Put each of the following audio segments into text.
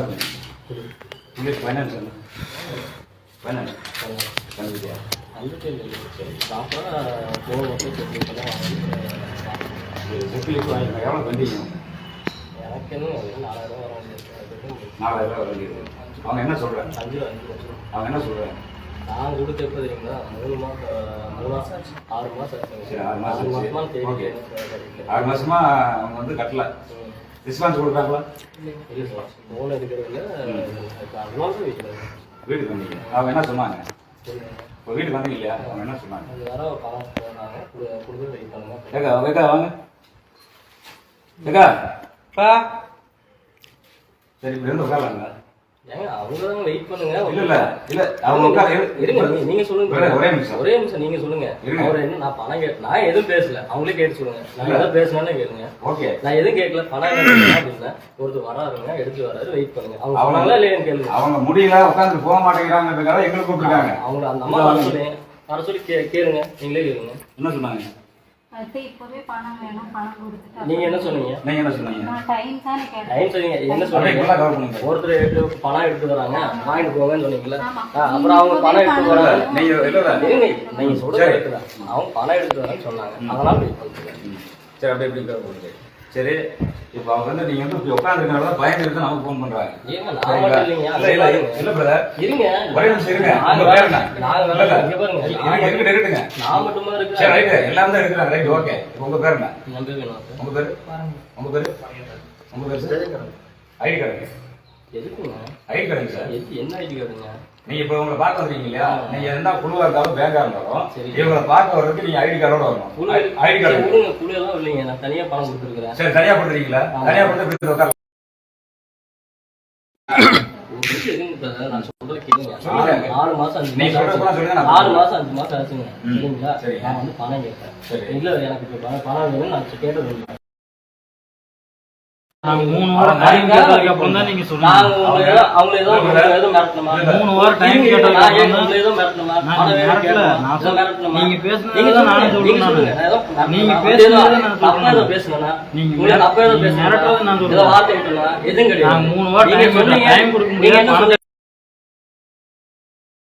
உங்களுக்கு finance finance கண்டுபிடியா வந்துட்டு சாப்பிட்டா போக மட்டும் செட்டில் எவ்வளோ வந்தீங்க எனக்கு என்ன நாலாயிரம் வர நாலாயிரம் அவங்க என்ன சொல்கிறாங்க அஞ்சு அஞ்சு லட்சம் அவங்க என்ன சொல்கிறாங்க நான் கொடுத்த எப்போ தெரியுங்களா மூணு மாதம் மூணு மாதம் ஆறு மாதம் சரி ஆறு மாதம் ஆறு மாதமா ஆறு மாசமா அவங்க வந்து கட்டல. ரெஸ்பான்ஸ் கொடுக்குறாங்களா இல்லை சார் லோன் எடுக்கிறதுல அட்வான்ஸும் வைக்கிறது வீட்டுக்கு வந்தீங்க. அவங்க என்ன சொன்னாங்க இப்போ வீட்டுக்கு வந்தீங்க இல்லையா அவங்க என்ன சொன்னாங்க வேற பணம் போடுறாங்க கொடுத்து வெயிட் பண்ணுங்க ஏக்கா வாங்க. ஏக்கா பா. சரி இப்படி இருந்து உட்காரலாங்க ஏங்க அவங்க வெயிட் பண்ணுங்க. இல்ல இல்ல இல்ல அவங்க இருங்க நீங்க- சொல்லுங்க. ஒரே- நிமிஷம். ஒரே நிமிஷம் நீங்க சொல்லுங்க. அவர் என்ன நான் பணம் கேட்டு நான் எதுவும் பேசல. அவங்களே கேட்டு சொல்லுங்க. நான். எதாவது கேளுங்க. ஓகே. நான் எதுவும் கேட்கல. பணம் அப்படின்னா ஒருத்தர் வராருங்க எடுத்து வராரு வெயிட் பண்ணுங்க. அவங்க அவங்க- சொன்னாங்களா இல்லையான்னு கேளுங்க. அவங்க முடியல உட்காந்து போக மாட்டேங்கிறாங்கிறதுக்காக எங்களுக்கு கூப்பிட்டுருக்காங்க. அவங்க அந்த அம்மா வர சொல்லி வர சொல்லி கேளுங்க. நீங்களே கேளுங்க. என்ன சொன்னாங்க? அது இப்பவே பணம் வேணும் பணம் கொடுத்துட்டு நீங்க என்ன சொன்னீங்க? நீங்க என்ன சொன்னீங்க? நான் டைம் தானே கேட்டேன் டைம் சொன்னீங்க. என்ன சொன்னீங்க? ஃபுல்லாக கவர் பண்ணுங்க? ஒருத்தர் எடுத்து பணம் எடுத்து வராங்க. வாங்கிட்டு போங்கன்னு. ஆ, அப்புறம் அவங்க பணம் எடுத்து வராங்க. நீங்க இல்ல நீங்க சொல்றது அவங்க பணம் எடுத்து வரேன்னு சொன்னாங்க. அதனால. சரி அப்படியே கவர் பண்ணுங்க சரி இப்போ அவங்க வந்து நீங்க வந்து இப்படி உட்காந்துருக்கனால தான் பயந்து இருந்து நமக்கு ஃபோன் பண்றாங்க. நான் இல்ல இல்ல இல்ல பிரதர் இருங்க. ஒரே நிமிஷம் இருங்க. இங்க பாருங்க. இருங்க, இருக்கட்டும், இருக்கட்டுங்க. நான் மட்டுமா சரி இருக்கேன் ரைட்டு எல்லாரும் தான் இருக்கிறாங்க. ரைட் ஓகே இப்போ உங்க பேர் என்ன? உங்க பேர்? உங்க பேர்? உங்க பேர் சார் ஐடி கார்டு. எதுக்குங்க? ஐடி கார்டுங்க சார் எது என்ன ஐடி கார்டுங்க? நீங்க இப்போ உங்களை பார்க்க வந்தீங்க இல்லையா நீங்க என்ன குழுவா இருந்தாலும் பேங்கா இருந்தாலும் சரி. இவங்களை பார்க்க வர்றதுக்கு நீங்க ஐடி கார்டோட வரணும். ஐடி கார்டு குழு எல்லாம் இல்லைங்க நான் தனியா பணம் கொடுத்துருக்கிறேன். சரி தனியா கொடுத்துறீங்களா தனியா கொடுத்து உட்கார நான் சொல்றது கேளுங்க. நாலு மாசம் அஞ்சு மாசம். நாலு மாசம் அஞ்சு மாசம் ஆச்சுங்க. சரிங்களா? சரி. நான் வந்து பணம் கேட்டேன். சரி. இல்ல எனக்கு பணம் பணம் வேணும் நான் கேட்டது இல்லை. நாங்க மூணு வாரம் டைம் கேட்டதுக்கு அப்புறம் தான் நீங்க சொன்னீங்க நாங்க உங்களை ஏதோ- மிரட்டணுமா? மூணு வாரம் டைம் கேட்டதுக்கு அப்புறம் ஏதோ மிரட்டணுமா? நான் மிரட்டல. நான் மிரட்டணுமா? நீங்க பேசுனது நீங்க தான் சொல்றேன் பேசுனது நான் சொல்றேன். ஏதோ? நீங்க ஏதோ ஏதோ. வார்த்தை விட்டேனா? எதுவும் கிடையாது. நான் மூணு வாரம் நீங்க டைம் கேட்டேன். டைம் கொடுக்க?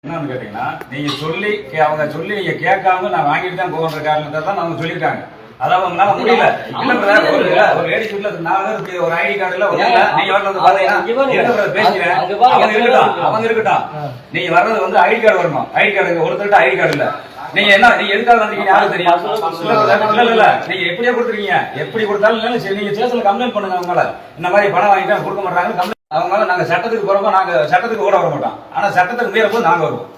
என்னன்னு கேட்டீங்கன்னா நீங்க சொல்லி கே- அவங்க சொல்லி நீங்க கேட்காம நான் வாங்கிட்டு தான் போகிற காரணத்தை தான் அவங்க சொல்லியிருக்காங்க அதாவது அவங்களால முடியல இல்ல ஒரு ஒரு லேடி வீட்ல நாலு பேர் இப்படி ஒரு ஐடி கார்டு இல்ல ஒரு இல்ல நீங்க வரல வந்து பாத்தீங்கன்னா. அவங்க இருக்கட்டும் அவங்க இருக்கட்டும். நீங்க வர்றது வந்து ஐடி கார்டு வரணும். ஐடி கார்டு ஒருத்தர்கிட்ட ஐடி கார்டு இல்ல. நீங்க என்ன நீங்க எதுக்காக வந்தீங்க யாரும் தெரியும்? இல்ல நீங்க எப்படியே கொடுத்துருக்கீங்க? எப்படி கொடுத்தாலும் இல்ல சரி நீங்க ஸ்டேஷன்ல கம்ப்ளைண்ட் பண்ணுங்க அவங்க மேல இந்த மாதிரி பணம் வாங்கிட்டு கொடுக்க மாட்டாங்க கம்ப்ளைண்ட் அவங்க மேல நாங்க சட்டத்துக்கு போறப்போ நாங்க சட்டத்துக்கு கூட வர மாட்டோம். ஆனா சட்டத்துக்கு மீற போது நாங்க வருவோம்.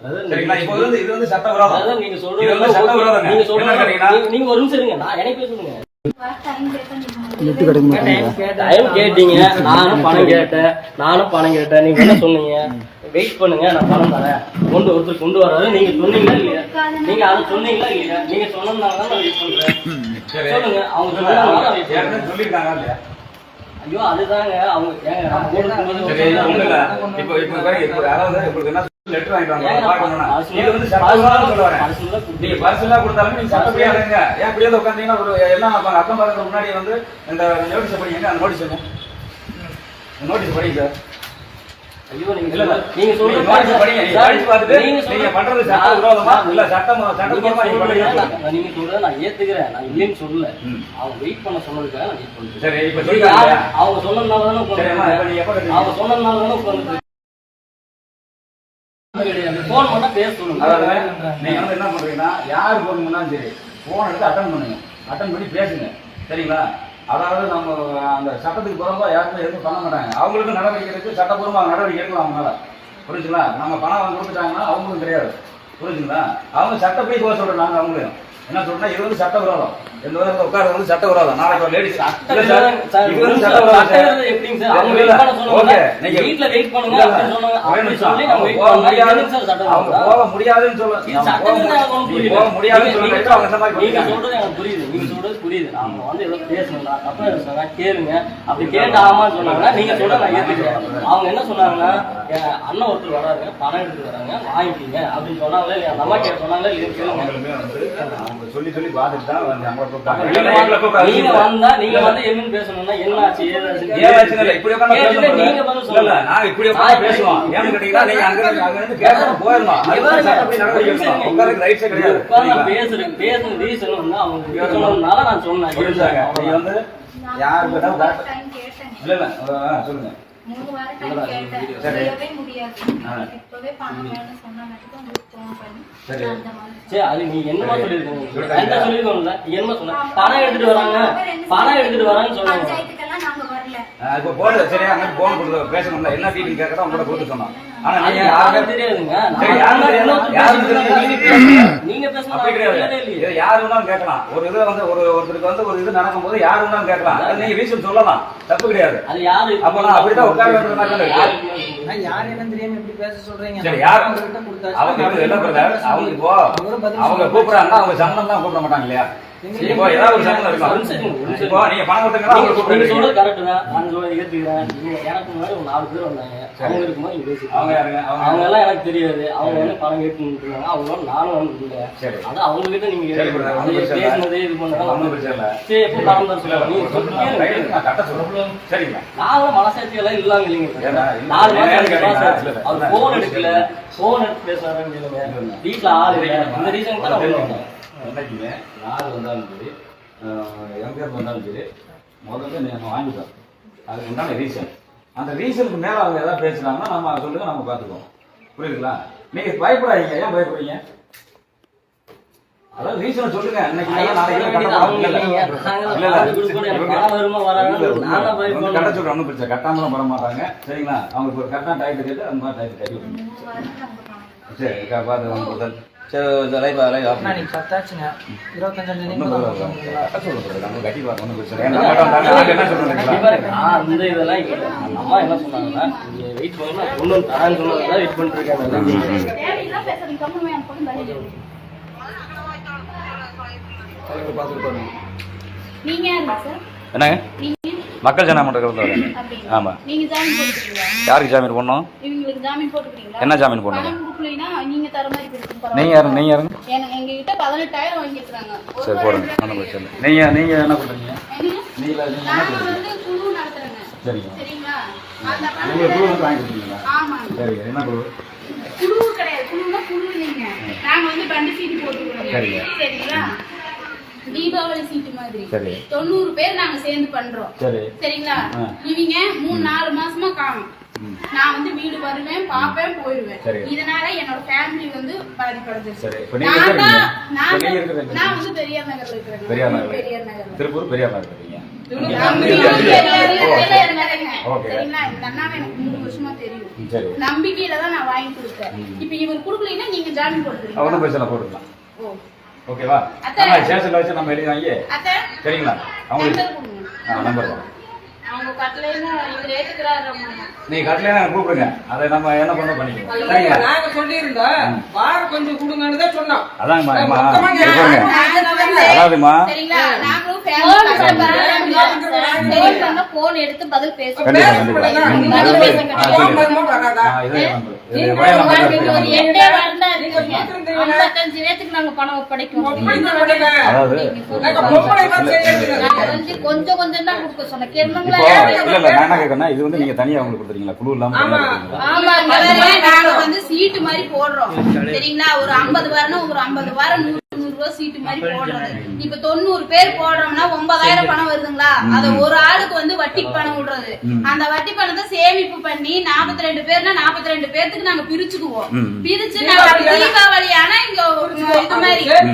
சரிங்களா? இப்போ வந்து இது வந்து சட்ட விரோதம் அதான் நீங்க இது சொல்றது வந்து சட்ட விரோதங்க நீங்க சொல்றது நீங்க- ஒரு நிமிஷம் இருங்க. நான் எனக்கே டைம் கேட்டீங்க. நானும் பணம் கேட்டேன். நானும் பணம் கேட்டேன். நீங்க என்ன சொன்னீங்க? வெயிட் பண்ணுங்க. நான் பணம் தரேன். கொண்டு ஒருத்தர் கொண்டு வராரு. நீங்க சொன்னீங்களா இல்லையா? நீங்க அதை சொன்னீங்களா இல்லையா? நீங்க சொன்னதுனால தான் வெயிட் பண்றேன். சொல்லுங்க. அவங்க இல்லையா? ஐயோ அதுதாங்க. அவங்க ஏங்க நான் இப்போ இப்போ உங்களுக்கு என்ன லெட்டர் வாங்கிட்டு வாங்க இது வந்து சட்ட விரோதம் சொல்ல வரேன் நீங்க பர்சனலா கொடுத்தாலும் நீங்க சட்டப்படியா இருங்க. ஏன் அப்படியே உட்காந்தீங்கன்னா ஒரு எல்லாம் அக்கம் பக்கத்துல முன்னாடி வந்து இந்த நோட்டீஸ் படிங்க அந்த நோட்டீஸ் நோட்டீஸ் படிங்க சார். அவங்க வெயிட் ஃபோன் பண்ணா பேச சொல்லுங்க. அதாவது நீங்க வந்து என்ன பண்ணுறீங்கன்னா யார் போன் பண்ணாலும் சரி போன் எடுத்து அட்டன் பண்ணுங்க. அட்டன் பண்ணி பேசுங்க. சரிங்களா? அதாவது நம்ம அந்த சட்டத்துக்கு புறம்பா யாருமே எதுவும் பண்ண மாட்டாங்க. அவங்களுக்கு நடவடிக்கை எடுத்து சட்டப்பூர்வமாக நடவடிக்கை எடுக்கலாம் அவங்களால. புரிஞ்சுங்களா? நம்ம பணம் அவங்க கொடுத்துட்டாங்கன்னா அவங்களுக்கும் கிடையாது. புரிஞ்சுங்களா? அவங்க சட்டப்படி போக சொல்றோம் நாங்க அவங்களையும். என்ன சொல்றேன்னா இது வந்து சட்ட விரோதம். இந்த மாதிரி உட்கார வந்து சட்ட விரோதம் நாளைக்கு ஒரு லேடிஸ். சொல்லி நம்ம போக முடியாதுன்னு சொல்ல சட்டம் போக முடியாதுன்னு சொல்ல நீங்க அவங்க இந்த மாதிரி நீங்க. சொல்றது எனக்கு புரியுது. நீங்க சொல்றது புரியுது. நாம வந்து ஏதோ பேசணும் தப்பா பேசுனாங்க கேளுங்க. அப்படி கேட்டு ஆமான்னு சொன்னாங்கன்னா நீங்க சொல்ற நான் ஏத்துக்கிறேன். அவங்க என்ன சொன்னாங்கன்னா அண்ணன் ஒருத்தர் வராங்க பணம் எடுத்து வராங்க. வாங்கிக்கீங்க. அப்படின்னு சொன்னாங்களே கேட்டு சொன்னாங்களே கேளுங்க. அவங்க சொல்லி சொல்லி பார்த்துட்டு தான் நீங்க வந்தா நீங்க வந்து என்னன்னு பேசணும்னா என்ன ஆச்சு ஏதாச்சு ஏன் ஆச்சுன்னு இல்ல, இப்படி உட்கார்ந்து கேட்டுட்டு பேசணும். நீங்க பதில் இல்ல, சொல்லுங்க இல்ல, நாங்க இப்படி உட்கார்ந்து பேசுவோம். ஏன்னு கேட்டீங்கன்னா, நீங்க அங்க இருந்து- அங்க இருந்து கேட்காம போயிடணும். அதுக்கு தான் சட்டப்படி நடவடிக்கை எடுக்கணும். உட்கார்றதுக்கு rights ஏ கிடையாது. உட்கார்ந்து சரிங்களா? பேசுறேன் பேசுன ரீசன் வந்து அவங்க பேசணும்னால நான் சொன்னேன்? நீங்க வந்து யாரு மூணு கேட்டாலும் வாரம் correct- time கேட்டேன். இல்ல, இல்ல, ஆ, சொல்லுங்க மூணு வாரம் time கேட்டேன். சரி. செய்யவே முடியாது. ஆ. இப்பவே பணம் வேணும்னு சொன்னதுக்கு உங்களுக்கு phone பண்ணி, சரி. நான் அந்த மாதிரி சரி அது நீ என்னமா சொல்லிருக்கீங்க. என்கிட்ட சொல்லிருக்கோம்ல நீ என்ன சொன்ன பணம் எடுத்துட்டு வராங்க பணம் எடுத்துட்டு வராங்கன்னு சொன்னாங்க பஞ்சாயத்துக்கெல்லாம் நாங்க வரல ஆ, இப்ப போன் சரியா அங்க போன் கொடுத்து பேசணும்ல. என்ன டீட்டெயில் கேட்கறோம் உங்கள்ட்ட கொடுத்து சொன்னோம். ஆனா நீங்க யாருமே தெரியாதுங்க. சரி, யாருக்கும் தெரியாது. பேசுறது தெரியாது. நீங்க பேசுறது அப்படி கிடையாது. யாரு வேணாலும் கேட்கலாம். ஒரு இது வந்து ஒரு ஒருத்தருக்கு வந்து ஒரு இது நடக்கும்போது யாரு வேணாலும் கேட்கலாம். அது நீங்க ரீசன் சொல்லலாம். தப்பு கிடையாது. அது யாரு? அப்ப நான் அப்படிதான் உட்கார வேண்டிய மாதிரி தானே இருக்கு. நான் யார் என்னன்னு தெரியாம எப்படி பேச சொல்றீங்க? சரி யார். அவங்க என்ன பிரதர் அவங்க இப்போ அவங்க கூப்பிடுறாங்கன்னா அவங்க சம்பளம் தான் கூப்பிட மாட்டாங்க இல்லையா? இப்போ ஏதாவது ஒரு ஒரு இருக்கும் ஒரு second. இப்போ நீங்க பணம் கொடுத்தீங்கன்னா அவங்க நீங்க நீங்க கூப்பிடுறீங்க சொல்றது கரெக்ட் தான். நான் சொல்றது ஏத்துக்கிறேன். நீங்க எனக்கு முன்னாடி ஒரு நாலு பேர் வந்தாங்க. அவங்க இருக்கும்போது நீங்க பேசி அவங்க யாருங்க? அவங்க அவங்க எல்லாம் எனக்கு தெரியாது. அவங்க வந்து பணம் கேட்டு அவங்களோட நானும் வந்து இல்லை சரி. அது அவங்க கிட்ட நீங்க. பேசுனது இது பண்ணாலும் பிரச்சனை இல்ல. சரி எப்போ பணம் தான். நீங்க சொல்லுங்க. சரிங்களா நாங்களும் மனசாட்சி எல்லாம் இல்லாம இல்லைங்க நாலு மாசம் ஏன்னு அஞ்சு கேட்டீங்கன்னா, மாசம் ஆச்சு. இல்ல, இல்ல. அவர் போன் எடுக்கல. போன் எடுத்து பேசுறாருன்னு கேளுங்க. வீட்டுல ஆள் இல்ல. இந்த ரீசன் தான் என்னைக்குமே யார் வந்தாலும் சரி எங்க வந்தாலும் சரி முதல்ல நம்ம வாங்கிட்டோம் அதுக்கு உண்டான ரீசன் அந்த ரீசனுக்கு மேல அவங்க ஏதாவது பேசுறாங்கன்னா நம்ம சொல்லுங்க நம்ம பார்த்துக்குவோம். புரியுதுங்களா? நீங்க பயப்படாதீங்க. ஏன் பயப்படுறீங்க? அதாவது ரீசனை சொல்லுங்க. கட்ட சொல்றேன் ஒன்றும் பிரச்சனை கட்டாமலாம் வர மாட்டாங்க. சரிங்களா? அவங்க ஒரு கரெக்டாக டயத்து கேட்டு அந்த மாதிரி டயத்து கட்டி சரி பார்த்து சரி லைவ் லைவ் ஆஃப் நீங்க பத்தாச்சுங்க இருபத்தஞ்சாம் தேதி சொல்லுங்க கட்டி பார்க்க ஒன்றும் பிரச்சனை என்ன நான் இதெல்லாம் அம்மா என்ன சொன்னாங்கன்னா வெயிட் சொன்னதான் வெயிட் பண்ணிட்டு இருக்கேன் தேவையில்லாம் பேசுறீங்க கம்முனு என் பொண்ணு பதில் சொல்லு. நீங்க யாருங்க சார் என்னங்க? மக்கள் ஜன மன்றத்தில் வரேன் அப்படிங்களா? ஆமா. நீங்க ஜாமீன் போட்டுக்கிறீங்களா? யாருக்கு ஜாமீன் போட்டுக்கிறீங்களா? என்ன ஜாமீன் போடணும்? பணம் கொடுக்கலைன்னா நீங்க தர மாதிரி கொடுக்கணும். நீங்க யாரு நீங்க யாருங்க? வாங்கியிருக்காங்க ஒரு சரி போடுங்க. ஒன்றும் பிரச்சனை இல்லை. நீங்க நீங்க என்ன பண்றீங்க? என்னங்க? நீங்க நீங்க என்ன நாங்க பண்றீங்க? வந்து குழு நடத்துறேங்க. சரிங்க. சரிங்களா? அந்த நீங்க பணத்தை குழு வாங்கி கொடுத்தீங்களா ஆமாங்க. சரி என்ன குழு? குழு கிடையாது. குழுனா குழு இல்லைங்க நாங்க வந்து பண்டு சீட்டு சரிங்க. சரிங்களா? தீபாவளி சீட்டு மாதிரி. சரி. தொண்ணூறு பேர் நாங்க சேர்ந்து பண்றோம். சரி. சரிங்களா. இவங்க மூணு நாலு மாசமா காணும். நான் வந்து வீடு வருவேன் பாப்பேன் போயிடுவேன். இதனால என்னோட ஃபேமிலி வந்து பாதிப்படுது சரி, இப்ப நீங்க நான்? நான் வந்து பெரியார் நகர்ல இருக்கிறேன். பெரியார் நகர் திருப்பூர் பெரியார் நகர் இருக்கீங்க. சரிங்களா? இந்த அண்ணாவை எனக்கு மூணு வருஷமா தெரியும். நம்பிக்கையில தான் நான் வாங்கி கொடுத்தேன். இப்ப இவர் குடுக்கலைன்னா நீங்க ஜாமீன் போட்டுருக்கீங்க பிரச்சனை போட்டுக்கலாம். ஓ. ஓகேவா. நம்ம ஸ்டேஷன்ல வச்சு நம்ம எழுதி வாங்கி சரிங்களா அவங்களுக்கு ஆ நம்பர் தான் நீங்க கட்டலையா கூப்பிடுங்க. அதை நம்ம என்ன பண்ண பண்ணிக்கலாம் சரிங்களா? நாங்க சொல்லியிருந்தோம் வாரம் கொஞ்சம் கொடுங்கன்னு தான் சொன்னோம் அதாங்கம்மா அதாவதுமா? சரிங்களா? நாங்களும் போன் எடுத்து பதில் பேசுவோம் கண்டிப்பா கண்டிப்பா. ம், அது பதில் வந்து- பேச ஆ, கிடையாது. சரி. வருமா வராதா? ஆ, இதே நம்பர். இது நீங்க பேத்துக்கு பணம் ஒப்படைக்கணும். ஒப்படைக்க மாட்டேங்க. அதாவது நாங்க பொம்பளை தான் செய்யறது. நாங்க வந்து கொஞ்சம் கொஞ்சம் தான் கொடுக்க இது வந்து நீங்க தனியா அவங்களுக்கு கொடுத்துறீங்களா குழு இல்லாம வந்து சீட்டு மாதிரி போடுறோம். சரிங்களா? ஒரு 50 வாரம் ஒரு 50 வாரம் நூறு நூறு ரூபாய் சீட்டு மாதிரி போடுறது இப்ப தொண்ணூறு பேர் போடுறோம்னா ஒன்பதாயிரம் பணம் வருதுங்களா? அத ஒரு ஆளுக்கு வந்து வட்டிக்கு பணம் விடுறது. அந்த வட்டி பணத்தை சேமிப்பு பண்ணி 42 ரெண்டு பேர்னா 42 ரெண்டு பேர்த்துக்கு நாங்க பிரிச்சுக்குவோம். பிரிச்சு நாங்க தீபாவளி ஆனா இங்க இது மாதிரி சரி,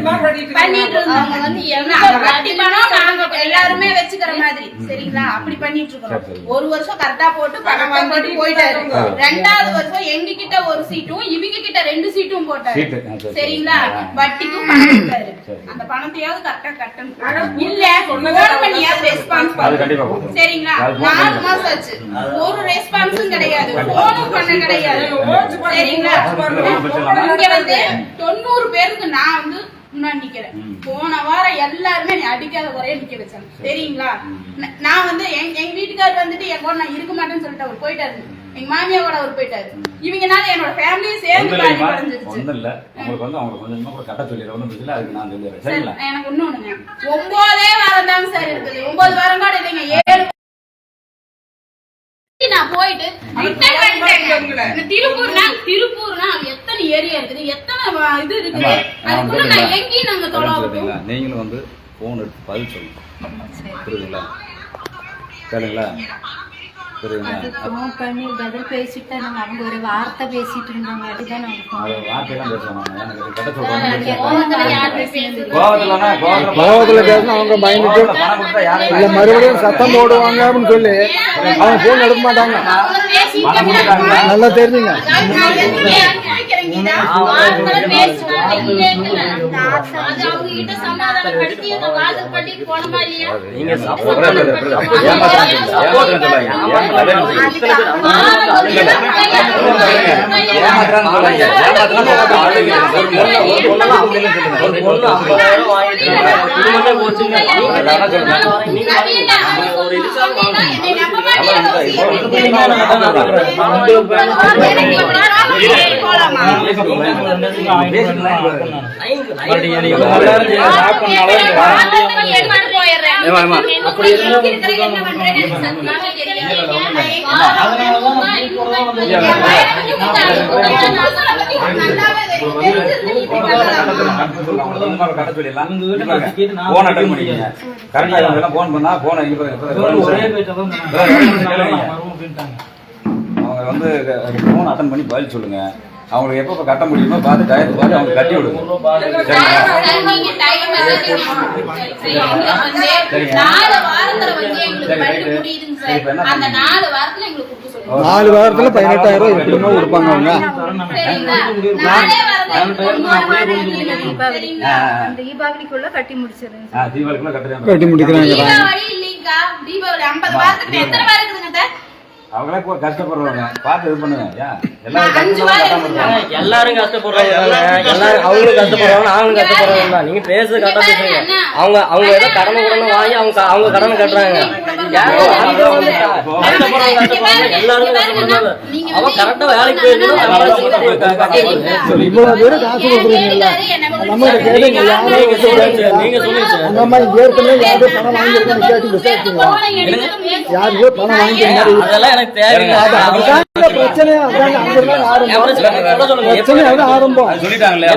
பண்ணிட்டு. இருந்தாங்க வந்து வட்டி பணம் நாங்க எல்லாருமே வச்சுக்கிற மாதிரி. சரிங்களா? அப்படி பண்ணிட்டு சரி, இருக்கோம். சரி. ஒரு வருஷம் கரெக்டா போட்டு பணம் போட்டு போயிட்டாரு. ரெண்டாவது வருஷம் எங்க கிட்ட ஒரு சீட்டும் இவங்க கிட்ட ரெண்டு சீட்டும் போட்டாரு. சரி, சரிங்களா? சரி. வட்டிக்கும் பணம் சரி. அந்த பணத்தையாவது கரெக்டா கட்டணும். இல்ல ரெஸ்பான்ஸ் அது கண்டிப்பா கொடுக்கணும். சரிங்களா? நாலு மாசம் ஆச்சு. ஒரு ரெஸ்பான்ஸும் கிடையாது. போனும் பண்ண கிடையாது. சரிங்களா? இங்க வந்து தொண்ணூறு பேருக்கு நான் வந்து முன்னாடி நிக்கிறேன். போன வாரம் எல்லாருமே நீ அடிக்காத ஒரே நிக்க வச்சாங்க. சரிங்களா? நான் வந்து எங்க வீட்டுக்காரர் வந்துட்டு என் கூட நான் இருக்க மாட்டேன்னு சொல்லிட்டு அவர் போயிட்டாரு. எங்க மாமியா கூட அவர் போயிட்டாரு. இவங்கனால என்னோட ஃபேமிலியும் சேர்ந்து ஒண்ணும் பாதி இல்லைம்மா குறைஞ்சிருச்சு ஒண்ணும் இல்ல. உங்களுக்கு வந்து அவங்களுக்கு கொஞ்சம் கொஞ்சமா கூட கட்ட சொல்லிடுறேன் ஒண்ணும் பிரச்சனை இல்ல, அதுக்கு நான் சொல்லிடுறேன். சார், சரிங்களா எனக்கு இன்னொண்ணுங்க ஒன்பதே வாரம் தாங்க சார் இருக்குது. ஒன்பது வாரம் கூட இல்லைங்க. ஏழு வந்துட்டேங்க. இந்த திருப்பூர்னா திருப்பூர்னா அது எத்தனை ஏரியா இருக்குது? எத்தனை இது இருக்குது? அதுக்குள்ள. நான் எங்கேயும் நாங்க தொலை சொல்றீங்களா நீங்களும் வந்து போன் எடுத்து பதில் சொல்லணும். புரியுதுங்களா? சரிங்களா ஃபோன் பண்ணி பதில் பேசிட்டு நாங்க அவங்க ஒரு வார்த்தை பேசிட்டு இருந்தாங்க அதுதான் கோவத்துல பேசினா அவங்க பயந்துட்டு இல்ல மறுபடியும் சத்தம் போடுவாங்க அப்படின்னு சொல்லி அவங்க போன் எடுக்க மாட்டாங்க. நல்லா தெரிஞ்சுங்க. கேட்கறீங்க வார்த்தை பேசினாங்க இல்லைங்களா அது அவங்க கிட்ட சமாதானப்படுத்தி அந்த வாசல் படி போன மாதிரியா நீங்க. அழுகிறீங்க. ஒரு பொண்ணு- ஒரு பொண்ணெல்லாம் அப்படி இல்லைன்னு சொல்லுங்க. ஒரு பொண்ணு ஐம்பதாயிரம் வாங்கிட்டு இருக்காங்க. பண்ணா phone இங்க வந்து ஃபோன் அட்டன் பண்ணி பதில் சொல்லுங்க. அவங்களுக்கு எப்போ கட்ட முடியுமோ பார்த்து டயத்து பார்த்து அவங்க கட்டி விடுங்க. நாலு வாரத்துல பதினெட்டாயிரம் ரூபாய் எப்படிமோ கொடுப்பாங்க அவங்க? கட்டி முடிக்கிறாங்க. அவங்களே இப்போ கஷ்டப்படுறவங்க. பார்த்து இது பண்ணுங்க. எல்லாரும் எல்லாரும் கஷ்டப்படுறாங்க எல்லாரும் அவங்களும் கஷ்டப்படுறாங்க நாங்களும் கஷ்டப்படுறோம் தான் நீங்க பேசுறது கரெக்டா பேசுறீங்க அவங்க அவங்க ஏதோ கடனை கடனை வாங்கி அவங்க அவங்க கடனை கட்டுறாங்க. கஷ்டப்படுறாங்க எல்லாரும் கஷ்டப்படுறாங்க அவன் கரெக்டா வேலைக்கு போயிருக்கணும். இவ்வளவு பேரு காசு கொடுக்குறீங்கல்ல நம்ம கேளுங்க யாரும் நீங்க சொல்லுங்க நீங்க சொல்லுங்க அந்த இங்க ஏற்கனவே யாரும் பணம் வாங்கியிருக்கான்னு கேட்டு விசாரிச்சுங்க யாருக்கோ பணம் வாங்கியிருந்தாரு அதெல்லாம் அதுதான் பிரச்சனை. ஆரம்பம். சொல்லிட்டாங்களே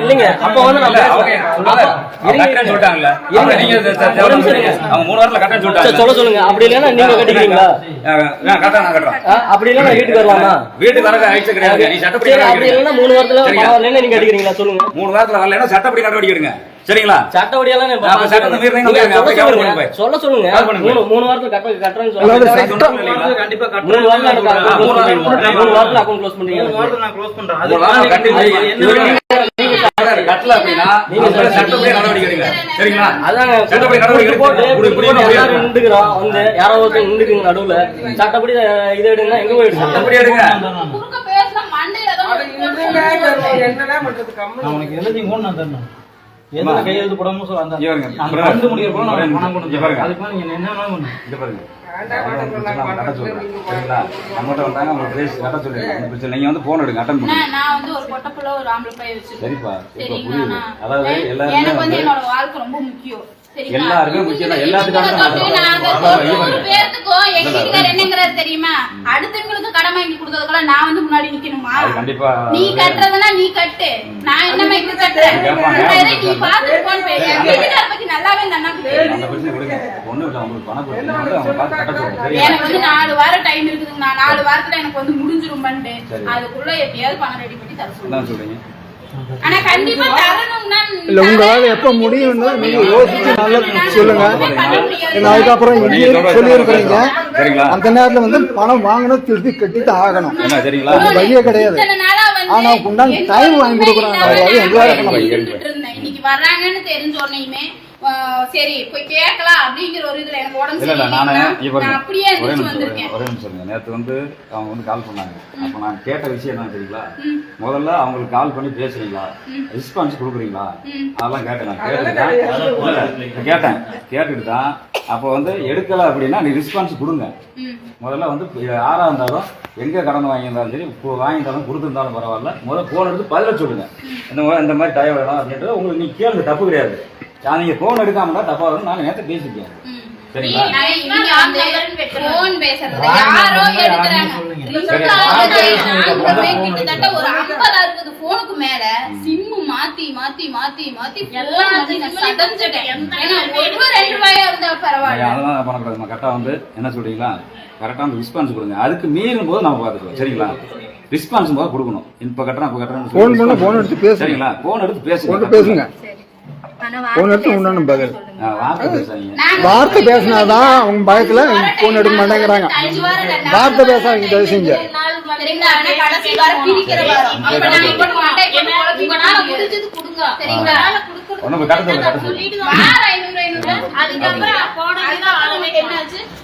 இல்லைங்க, அப்போ வந்து. சொல்ல சொல்லுங்க. அப்படி இல்லைன்னா நீங்க கட்டிக்கிறீங்களா? அப்படி இல்லைன்னா வீட்டுக்கு வரலாமா? வீட்டுக்கு ஆயிடுச்சு கிடையாது. நீ சட்டப்படி அப்படி. இல்லைன்னா மூணு வாரத்துல நீங்க கட்டிக்கிறீங்களா? சொல்லுங்க. மூணு வாரத்துல வரலைன்னா சட்டப்படி எடுங்க சரிங்களா? சட்டப்படியெல்லாம் சட்டத்தை மீறினீங்க, சொல்ல சொல்லுங்க. மூணு வாரத்துல கட்ட கட்டுறேன்னு சொல்லுங்க கண்டிப்பா வாரத்துல வாரத்துல அக்கௌண்ட் க்ளோஸ் மூணு பண்ணுவீங்க வாரத்துல நான் க்ளோஸ் பண்றேன். மூணு கண்டிப்பா கட்டல அப்படின்னா நீங்க சட்டப்படி நடவடிக்கை எடுங்க. சரிங்களா? நடவடிக்கை எடுங்க. நின்றுக்கிறோம் வந்து யாரோ ஒருத்தர் நின்றுக்குங்க நடுவுல. சட்டப்படி இது எங்க சட்டப்படி எடுங்க. குறுக்க பேசினா மண்டையில தான் அது இதுங்க, என்னடா பண்றது கம்மி நான் உனக்கு எழுதி கூட நான் தரணும். எதுல கையெழுத்து போடாம சொல்ல அந்த. ஃபண்டு முடிய கூட நான் பணம் இங்க கொண்டு பாருங்க. அதுக்கு மேல நீங்க என்ன பண்ணுங்க இங்க பாருங்க. சரிப்பா அதாவது எல்லாருமே ரொம்ப முக்கியம். என்னங்கிறாரு தெரியுமா? அடுத்தவங்களுக்கு கொடுத்ததுக்கெல்லாம் நான் வந்து முன்னாடி நிக்கணுமா? கண்டிப்பா நீ கட்டுறதுன்னா நீ கட்டு. நான் என்னமா இங்க கட்டுறேன்? நீ பாத்துட்டு என் வீட்டுக்கார பத்தி நல்லாவே இந்த அண்ணாக்கு எனக்கு வந்து நாலு வாரம் டைம் இருக்குதுங்க நான் நாலு வாரத்துல எனக்கு வந்து முடிஞ்சிருமான்ட்டு சரி. அதுக்குள்ள எப்படியாவது பணம் ரெடி பண்ணி தர சொல்லுங்க. இல்ல உங்களால எப்ப முடியும்னு நீங்க யோசிச்சு நல்லா சொல்லுங்க. அதுக்கப்புறம் சொல்லியிருக்கிறீங்க. சரிங்களா? அந்த நேரத்துல வந்து பணம் வாங்கணும் திருப்பி கட்டிட்டு ஆகணும். அது வழியே கிடையாது. இத்தனை நாளா வந்து ஆனா உண்டான ஒரு வாங்கி கொடுக்குறாங்க. அதாவது எங்களால வர்றாங்கன்னு சரி போய் கேட்கலாம் அப்படிங்கிற ஒரு இதுல எனக்கு உடம்பு நானு அப்படியே ஒரே நிமிஷம் வந்திருக்கேன் ஒரே நிமிஷம் இருங்க. நேத்து வந்து அவங்க வந்து கால் பண்ணாங்க. அப்ப நான் கேட்ட விஷயம் என்ன தெரியுங்களா? முதல்ல அவங்களுக்கு கால் பண்ணி பேசுறீங்களா? ரெஸ்பான்ஸ் கொடுக்குறீங்களா? அதெல்லாம் கேட்டேன் நான். கேட்டுட்டு இல்ல, கேட்டேன். கேட்டுட்டு தான் அப்போ வந்து எடுக்கல அப்படின்னா நீ ரெஸ்பான்ஸ் கொடுங்க. முதல்ல வந்து இது யாரா இருந்தாலும் எங்க கடன் வாங்கியிருந்தாலும் சரி இப்போ வாங்கியிருந்தாலும் கொடுத்துருந்தாலும் பரவாயில்ல. முதல்ல போன் எடுத்து பதில சொல்லுங்க. இந்த மாதிரி இந்த மாதிரி டயம் வேணும் அப்படின்றது உங்களுக்கு நீங்க கேளுங்க. தப்பு கிடையாது. நான் நீங்க போன் எடுக்காம தப்பா வரும் நான் நேரத்தை பேசிட்டேன். சரிங்களா? நான் இங்க வந்து phone பேசுறது. யாரோ எடுக்கறாங்க. சரி. நாங்களுமே கிட்டத்தட்ட ஒரு 50 அறுபது போனுக்கு மேல சிம் மாத்தி மாத்தி மாத்தி மாத்தி பண்ணக்கூடாது நம்ம கரெக்டாக வந்து என்ன சொல்றீங்களா? கரெக்டாக வந்து ரெஸ்பான்ஸ் கொடுங்க. அதுக்கு மீறும் போது நம்ம பார்த்துக்கலாம். சரிங்களா? ரெஸ்பான்ஸ் போது கொடுக்கணும். இப்போ கட்டுறேன் இப்போ கட்டுறேன் ஃபோன் பண்ண ஃபோன் எடுத்து பேசுங்க. சரிங்களா? போன் எடுத்து பேசுங்க. ஃபோன் பேசுங்க. ஃபோன் எடுத்து உண்டான பதில். வார்த்தை பேசினாதான் அவங்க பயத்துல ஃபோன் எடுக்க மாட்டேங்கிறாங்க. வார்த்தை பேசாதீங்க தயவு செஞ்சு?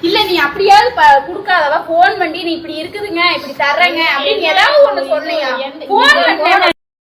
இல்ல நீ அப்படியாவது குடுக்காதவா போன் பண்ணி நீ இப்படி இருக்குதுங்க இப்படி தர்றேங்க அப்படின்னு ஏதாவது ஒண்ணு சொல்லியா போன் பண்ண